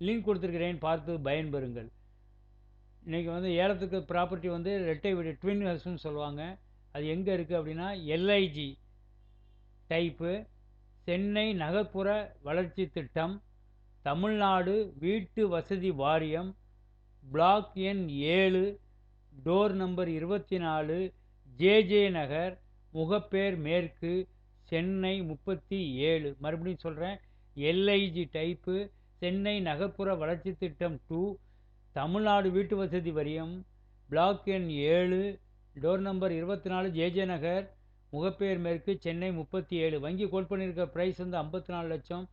Link கொடுத்துருக்கிறேன் பார்த்து பயன்பெறுங்கள். இன்றைக்கி வந்து ஏலத்துக்கு ப்ராப்பர்ட்டி வந்து ரெட்டை வீடு ட்வின் ஹவுஸ்னு சொல்லுவாங்க. அது எங்கே இருக்குது அப்படின்னா எல்ஐஜி டைப்பு சென்னை நகர்ப்புற வளர்ச்சி திட்டம் தமிழ்நாடு வீட்டு வசதி வாரியம் பிளாக் எண் ஏழு டோர் நம்பர் இருபத்தி நாலு ஜேஜே நகர் முகப்பேர் மேற்கு சென்னை முப்பத்தி ஏழு. மறுபடியும் சொல்கிறேன் எல்ஐஜி டைப்பு சென்னை நகர்ப்புற வளர்ச்சி திட்டம் டூ தமிழ்நாடு வீட்டு வசதி வரியம் பிளாக் எண் ஏழு டோர் நம்பர் இருபத்தி நாலு ஜேஜே நகர் முகப்பேர் மேற்கு சென்னை முப்பத்தி ஏழு வங்கி கோட் பண்ணியிருக்க ப்ரைஸ் வந்து ஐம்பத்தி நாலு லட்சம்.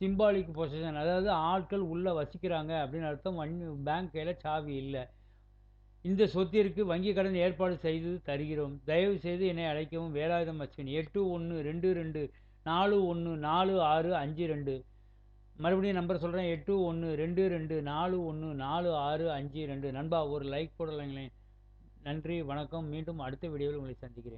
சிம்பாலிக் பொசிஷன் அதாவது ஆட்கள் உள்ளே வசிக்கிறாங்க அப்படின்னு அர்த்தம். வன் பேங்க் கையில் சாவி இல்லை. இந்த சொத்திற்கு வங்கி கடன் ஏற்பாடு செய்து தருகிறோம். தயவு செய்து என்னை அழைக்கவும். வேலாயுதம் அஸ்வின் எட்டு ஒன்று ரெண்டு ரெண்டு நாலு ஒன்று நாலு ஆறு அஞ்சு ரெண்டு. மறுபடியும் நம்பர் சொல்கிறேன் எட்டு ஒன்று ரெண்டு ரெண்டு நாலு ஒன்று நாலு ஆறு அஞ்சு ரெண்டு. நண்பா ஒரு லைக் போடலைங்களேன் நன்றி வணக்கம். மீண்டும் அடுத்த வீடியோவில் உங்களை சந்திக்கிறேன்.